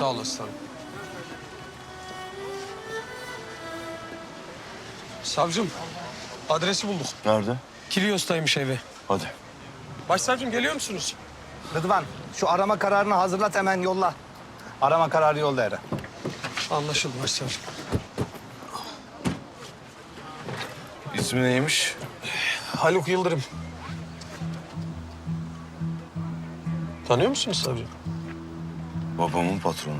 Sağ ol aslanım. Savcım, adresi bulduk. Nerede? Kilios'taymış evi. Hadi. Başsavcım geliyor musunuz? Rıdvan şu arama kararını hazırlat hemen yolla. Arama kararı yolla Eren. Anlaşıldı başsavcım. İsmi neymiş? Haluk Yıldırım. Tanıyor musunuz savcım? Babamın patronu.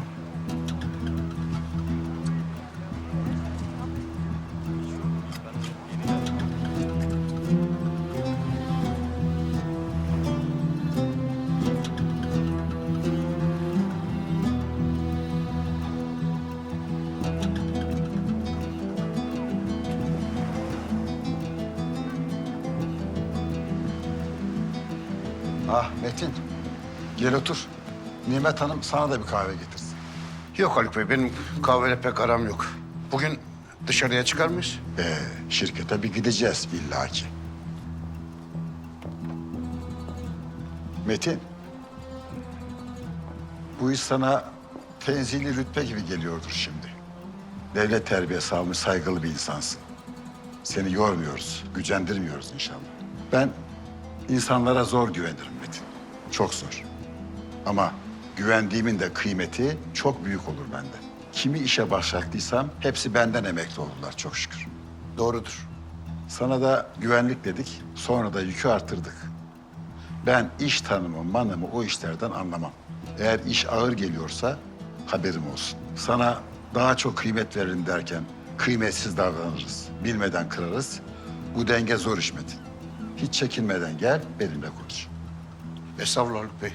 Ah Metin. Gel otur. Nimet Hanım sana da bir kahve getirsin. Yok Haluk Bey, benim kahveyle pek aram yok. Bugün dışarıya çıkar mıyız? Ee, şirkete bir gideceğiz illaki. Metin. Bu iş sana tenzili rütbe gibi geliyordur şimdi. Devlet terbiyesi almış saygılı bir insansın. Seni yormuyoruz, gücendirmiyoruz inşallah. Ben insanlara zor güvenirim Metin. Çok zor. Ama güvendiğimin de kıymeti çok büyük olur bende. Kimi işe başlattıysam hepsi benden emekli oldular çok şükür. Doğrudur. Sana da güvenlik dedik, sonra da yükü arttırdık. Ben iş tanımı, manımı o işlerden anlamam. Eğer iş ağır geliyorsa haberim olsun. Sana daha çok kıymet veririm derken kıymetsiz davranırız. Bilmeden kırarız. Bu denge zor iş Metin. Hiç çekinmeden gel, benimle konuş. Estağfurullah Haluk Bey.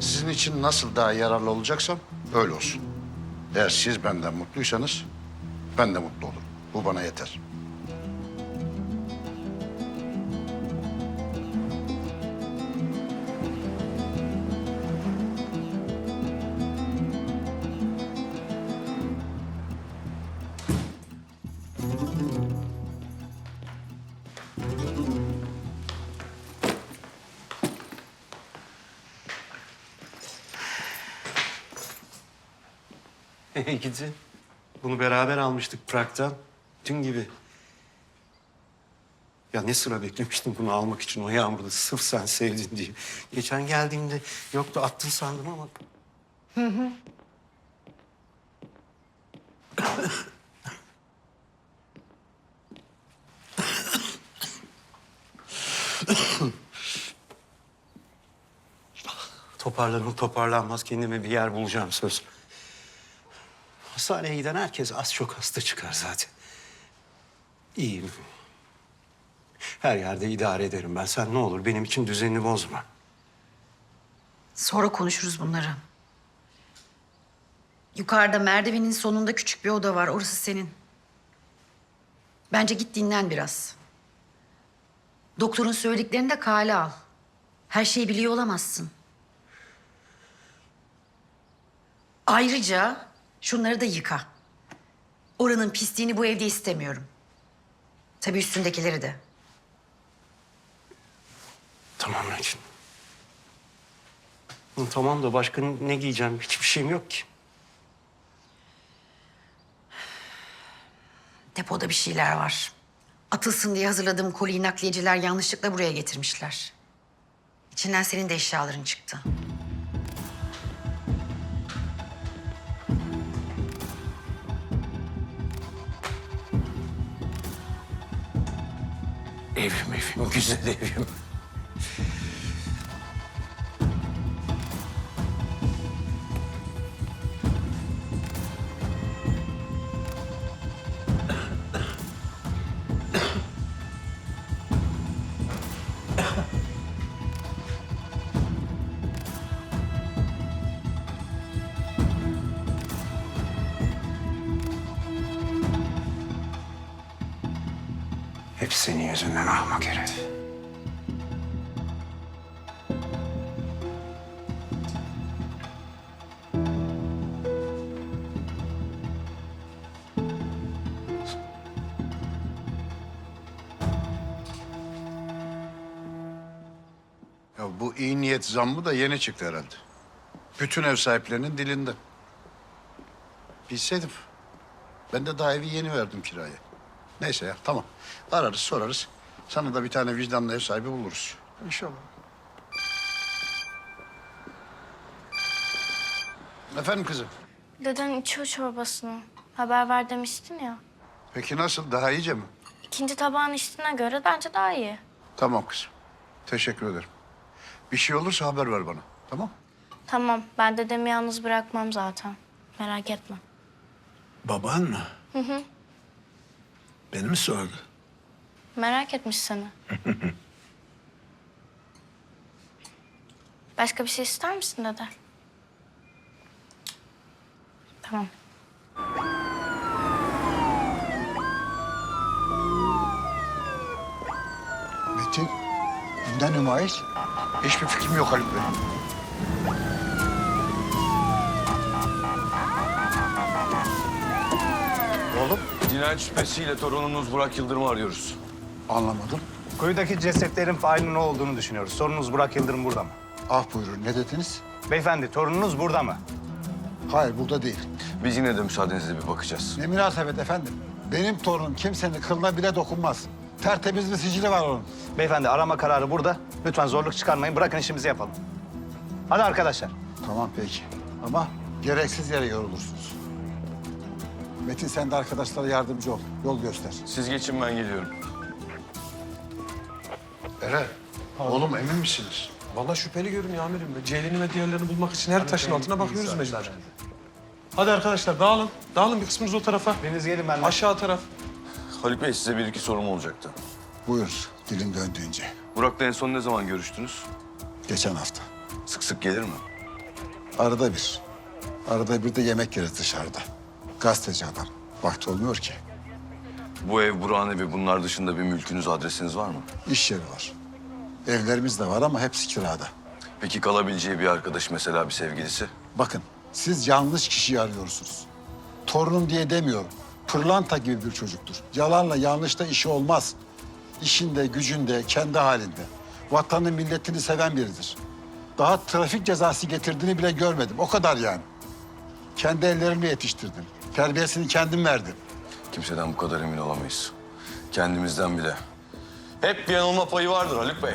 Sizin için nasıl daha yararlı olacaksam öyle olsun. Eğer siz benden mutluysanız ben de mutlu olurum. Bu bana yeter. Gidin. Bunu beraber almıştık Prag'dan. Dün gibi. Ya ne sıra beklemiştim bunu almak için o yağmurda sırf sen sevdin diye. Geçen geldiğimde yoktu attın sandım ama. Toparlanır toparlanmaz kendime bir yer bulacağım söz. Hastaneye giden herkes az çok hasta çıkar zaten. İyiyim. Her yerde idare ederim ben. Sen ne olur benim için düzenini bozma. Sonra konuşuruz bunları. Yukarıda merdivenin sonunda küçük bir oda var. Orası senin. Bence git dinlen biraz. Doktorun söylediklerini de kale al. Her şeyi biliyor olamazsın. Ayrıca şunları da yıka. Oranın pisliğini bu evde istemiyorum. Tabii üstündekileri de. Tamam. Hı, Tamam da başka ne giyeceğim? Hiçbir şeyim yok ki. Depoda bir şeyler var. Atılsın diye hazırladığım koliyi nakliyeciler yanlışlıkla buraya getirmişler. İçinden senin de eşyaların çıktı. Evim evim, güzel evim. Hep senin yüzünden ahmak herif. Ya bu iyi niyet zammı da yeni çıktı herhalde. Bütün ev sahiplerinin dilinde. Bilseydim. Ben de daha evi yeni verdim kiraya. Neyse ya tamam. Ararız sorarız. Sana da bir tane vicdanlı ev sahibi buluruz. İnşallah. Efendim kızım. Deden içiyor çorbasını. Haber ver demiştin ya. Peki nasıl? Daha iyice mi? İkinci tabağın içtiğine göre bence daha iyi. Tamam kızım. Teşekkür ederim. Bir şey olursa haber ver bana. Tamam? Tamam ben dedemi yalnız bırakmam zaten. Merak etme. Baban mı? Hı hı. Beni mi sordu? Merak etmiş seni. Başka bir şey ister misin dede? Tamam. Metin, bundan nümayiş. Hiçbir fikrim yok Haluk Bey. Cinayet şüphesiyle torununuz Burak Yıldırım'ı arıyoruz. anlamadım. Kuyudaki cesetlerin failinin ne olduğunu düşünüyoruz. Sorunuz Burak Yıldırım burada mı? Ah buyurun, ne dediniz? Beyefendi torununuz burada mı? Hayır, burada değil. Biz yine de müsaadenizle bir bakacağız. Ne münasebet efendim. Benim torunum kimsenin kılına bile dokunmaz. Tertemiz bir sicili var onun. Beyefendi arama kararı burada. Lütfen zorluk çıkarmayın. Bırakın işimizi yapalım. Hadi arkadaşlar. Tamam peki. Ama gereksiz yere yorulursunuz. Metin sen de arkadaşlara yardımcı ol. Yol göster. Siz geçin ben geliyorum. Eren, oğlum emin misiniz? Vallahi şüpheli görünüyor amirim. Ceylin'i ve diğerlerini bulmak için her taşın altına bakıyoruz mecbur. Hadi arkadaşlar dağılın. Dağılın bir kısmınız o tarafa. Biriniz gelin benimle. Aşağı taraf. Haluk Bey size bir iki sorum olacaktı. Buyur dilin döndüğünce. Burak'la en son ne zaman görüştünüz? Geçen hafta. Sık sık gelir mi? Arada bir. Arada bir de yemek yeriz dışarıda. Gazeteci adam. Vakti olmuyor ki. Bu ev, Burak'ın evi bunlar dışında bir mülkünüz, adresiniz var mı? İş yeri var. Evlerimiz de var ama hepsi kirada. Peki kalabileceği bir arkadaş mesela bir sevgilisi? Bakın siz yanlış kişiyi arıyorsunuz. Torunum diye demiyorum. Pırlanta gibi bir çocuktur. Yalanla yanlışla işi olmaz. İşinde, gücünde, kendi halinde. Vatanı, milletini seven biridir. Daha trafik cezası getirdiğini bile görmedim. O kadar yani. Kendi ellerimle yetiştirdim. Terbiyesini kendim verdim. Kimseden bu kadar emin olamayız. Kendimizden bile. Hep bir yanılma payı vardır Haluk Bey.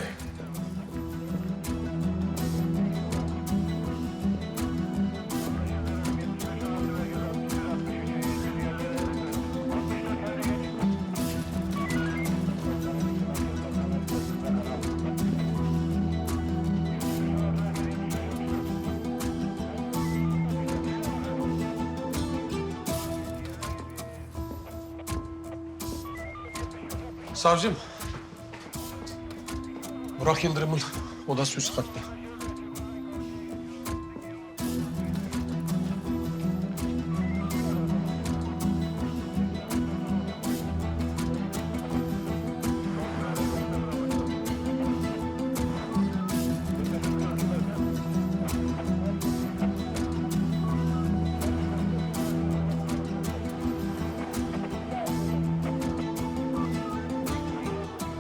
Savcım. Burak Yıldırım'ın odası üst katta.